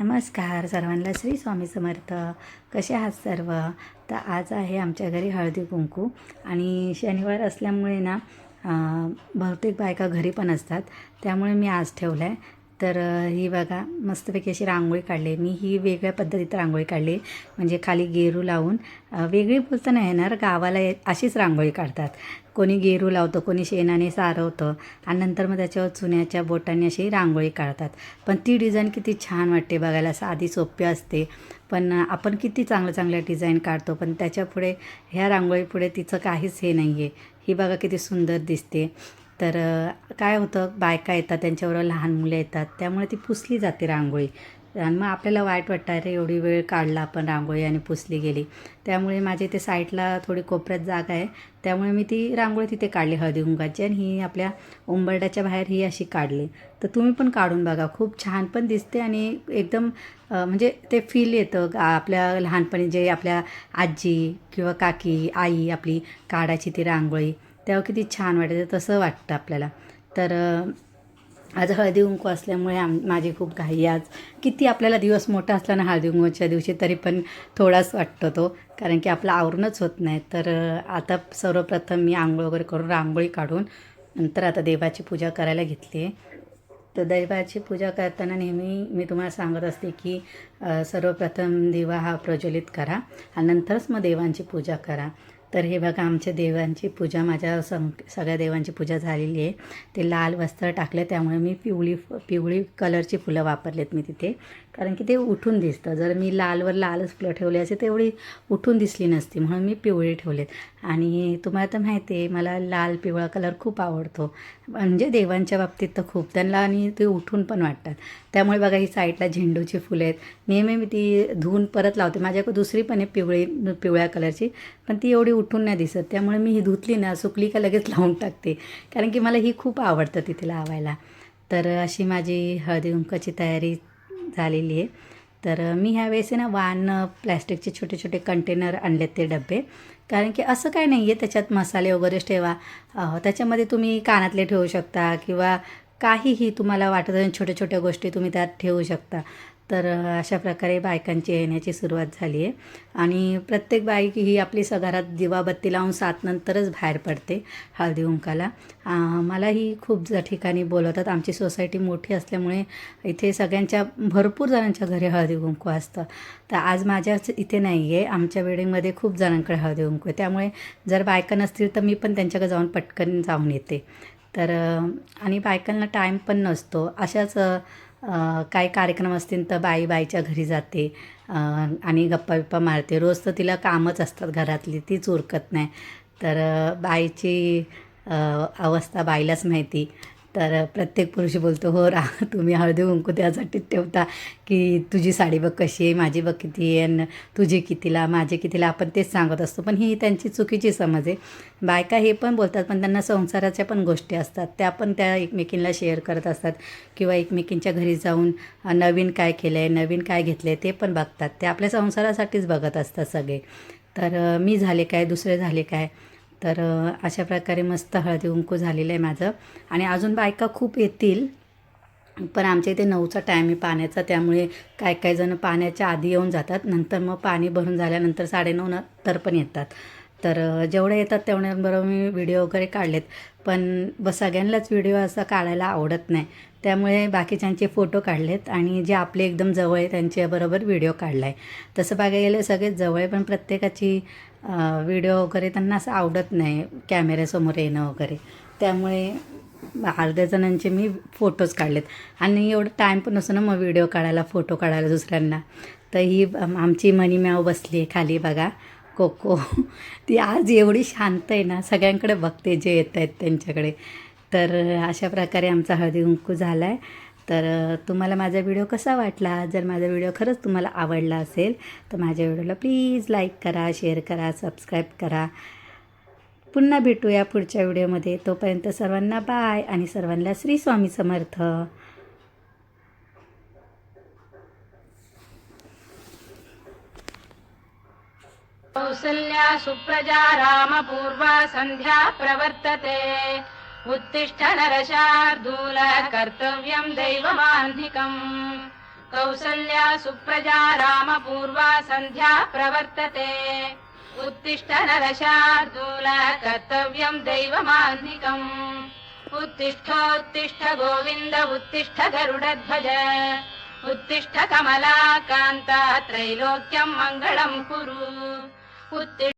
नमस्कार सर्वांना श्री स्वामी समर्थ. कसे आहात सर्व? तर आज आहे आमच्या घरी हळदी कुंकू आणि शनिवार असल्यामुळे ना बहुतेक बायका घरी पण असतात. त्यामुळे मी आज ठेवलं आहे तर ही बघा मस्तपैकी अशी रांगोळी काढली. मी ही वेगळ्या पद्धतीत रांगोळी काढली. म्हणजे खाली गेरू लावून वेगळी बोलता नाही येणार गावाला अशीच रांगोळी काढतात. कोणी गेरू लावतं कोणी शेणाने सारवतं आणि नंतर मग त्याच्यावर चुन्याच्या बोटांनी अशी रांगोळी काढतात. पण ती डिझाईन किती छान वाटते बघायला साधी सोपी असते. पण आपण किती चांगलं चांगल्या डिझाईन काढतो पण त्याच्यापुढे ह्या रांगोळीपुढे तिचं काहीच हे नाही आहे ही बघा किती सुंदर दिसते. तर काय होतं बायका येतात त्यांच्याबरोबर लहान मुलं येतात त्यामुळे ती पुसली जाते रांगोळी. आणि मग आपल्याला वाईट वाटतं अरे एवढी वेळ काढला आपण रांगोळी आणि पुसली गेली. त्यामुळे माझ्या इथे साईडला थोडी कोपऱ्यात जागा आहे. त्यामुळे मी ती रांगोळी तिथे काढली हळदी कुंकाची आणि ही आपल्या उंबरड्याच्या बाहेर ही अशी काढली. तर तुम्ही पण काढून बघा खूप छान पण दिसते आणि एकदम म्हणजे ते फील येतं आपल्या लहानपणी जे आपल्या आजी किंवा काकी आई आपली काढायची ती रांगोळी. तेव्हा किती छान वाटायचं तसं वाटतं आपल्याला. तर आज हळदी कुंकू असल्यामुळे आम माझी खूप घाई आज किती आपल्याला दिवस मोठा असला ना हळदी कुंकूच्या दिवशी तरी पण थोडाच वाटतो तो. कारण की आपलं आवरूनच होत नाही. तर आता सर्वप्रथम मी आंघोळ वगैरे करून रांगोळी काढून नंतर आता देवाची पूजा करायला घेतली आहे. तर देवाची पूजा करताना नेहमी मी तुम्हाला सांगत असते की सर्वप्रथम दिवा हा प्रज्वलित करा आणि नंतरच मग देवांची पूजा करा. तर हे बघा आमच्या देवांची पूजा माझ्या सं सगळ्या देवांची पूजा झालेली आहे. ते लाल वस्त्र टाकले त्यामुळे मी पिवळी पिवळी कलरची फुलं वापरलेत मी तिथे. कारण की ते उठून दिसतं. जर मी लालवर लालच फुलं ठेवली असते तेवढी उठून दिसली नसती. म्हणून मी पिवळी ठेवलेत. आणि तुम्हाला तर माहिती आहे मला लाल पिवळा कलर खूप आवडतो. म्हणजे देवांच्या बाबतीत तर खूप. त्यांना आणि ते उठून पण वाटतात. त्यामुळे बघा ही साईडला झेंडूची फुलं आहेत. नेहमी मी ती धुवून परत लावते. माझ्याकडे दुसरी पण आहे पिवळी पिवळ्या कलरची. पण ती एवढी उठून नाही दिसत. त्यामुळे मी ही धुतली ना सुकली का लगेच लावून टाकते. कारण की मला ही खूप आवडतं तिथे लावायला. तर अशी माझी हळदी कुंकाची तयारी झालेली आहे. तर मी ह्यावेळेस ना वान प्लॅस्टिकचे छोटे छोटे कंटेनर आणलेत ते डबे. कारण की असं काय नाही आहे त्याच्यात मसाले वगैरेच ठेवा. त्याच्यामध्ये तुम्ही कानातले ठेवू शकता किंवा काहीही तुम्हाला वाटत असेल छोट्या छोट्या गोष्टी तुम्ही त्यात ठेवू शकता. तर अशा प्रकारे बायकांची येण्याची सुरुवात झाली आहे. आणि प्रत्येक बाईक ही आपली स दिवाबत्ती लावून सात नंतरच बाहेर पडते हळदी कुंकाला. मलाही खूप ज ठिकाणी बोलवतात आमची सोसायटी मोठी असल्यामुळे इथे सगळ्यांच्या भरपूर जणांच्या घरी हळदी कुंकू असतं. तर आज माझ्याच इथे नाही आहे आमच्या बिल्डिंगमध्ये खूप जणांकडे हळदी कुंकू आहे. त्यामुळे जर बायका नसतील तर मी पण त्यांच्याकडे जाऊन पटकन जाऊन येते. तर आणि बायकांना टाईम पण नसतो. अशाच काय काही कार्यक्रम असतील तर बाई बाईच्या घरी जाते. आणि गप्पा बिप्पा मारते. रोज तर तिला कामच असतात घरातली. तीच उरकत नाही. तर बाईची अवस्था बाईलाच माहिती. तर प्रत्येक पुरुष बोलतो हो रा तुम्ही हळदी कुंकू त्यासाठीच ठेवता की तुझी साडी बघ कशी आहे माझी बघ किती आहे आणि तुझी कितीला माझी कितीला आपण तेच सांगत असतो. पण ही त्यांची चुकीची समज आहे. बायका हे पण बोलतात पण त्यांना संसाराच्या पण गोष्टी असतात. त्या पण त्या एकमेकींना शेअर करत असतात किंवा एकमेकींच्या घरी जाऊन नवीन काय केलं आहे नवीन काय घेतलं आहे ते पण बघतात. ते आपल्या संसारासाठीच बघत असतात सगळे. तर मी झाले काय दुसरे झाले काय? तर अशा प्रकारे मस्त हळदी कुंकू झालेलं आहे माझं. आणि अजून बायका खूप येतील पण आमच्या इथे नऊचा टाईम आहे पाण्याचा त्यामुळे काय काय जण पाण्याच्या आधी येऊन जातात. नंतर मग पाणी भरून झाल्यानंतर साडेनऊ नंतर पण येतात. तर जेवढे येतात तेवढ्यांबरोबर मी व्हिडिओ वगैरे काढलेत. पण ब सगळ्यांनाच व्हिडिओ असा काढायला आवडत नाही. त्यामुळे बाकीच्यांचे फोटो काढलेत आणि जे आपले एकदम जवळ आहे त्यांच्याबरोबर व्हिडिओ काढला आहे तसं बघायला गेलं सगळेच जवळ आहे पण प्रत्येकाची व्हिडिओ वगैरे त्यांना असं आवडत नाही कॅमेऱ्यासमोर येणं वगैरे. त्यामुळे अर्ध्या जणांचे मी फोटोज काढलेत. आणि एवढं टाईम पण नसतो ना मग व्हिडिओ काढायला फोटो काढायला दुसऱ्यांना. तर ही आमची मनी मॅव बसली आहे खाली बघा. कोको. ती आज एवढी शांत आहे ना सगळ्यांकडे बघते जे येत आहेत त्यांच्याकडे. तर अशा प्रकारे आमचा हळदी कुंकू झाला आहे तर तुम्हाला माझा व्हिडिओ कसा वाटला? जर माझा व्हिडिओ खरंच तुम्हाला आवडला असेल तर माझ्या व्हिडिओला प्लीज लाईक करा शेअर करा सबस्क्राईब करा. पुन्हा भेटूया पुढच्या व्हिडिओमध्ये. तोपर्यंत सर्वांना बाय आणि सर्वांना श्री स्वामी समर्थ. कौसल्या सुप्रजा रामपूर्वा सन्ध्या प्रवर्तते। उत्तिष्ठ नरशार्दूल कर्तव्यं दैवमान्धिकम् कौसल्या सुप्रजा रामपूर्वा सन्ध्या प्रवर्तते। उत्तिष्ठ नरशार्दूल कर्तव्यम् दैवमान्निकम् उत्तिष्ठोत्तिष्ठ गोविन्द उत्तिष्ठ गरुडध्वज। उत्तिष्ठ कमलाकान्ता त्रैलोक्यम् मङ्गलम् कुरु put their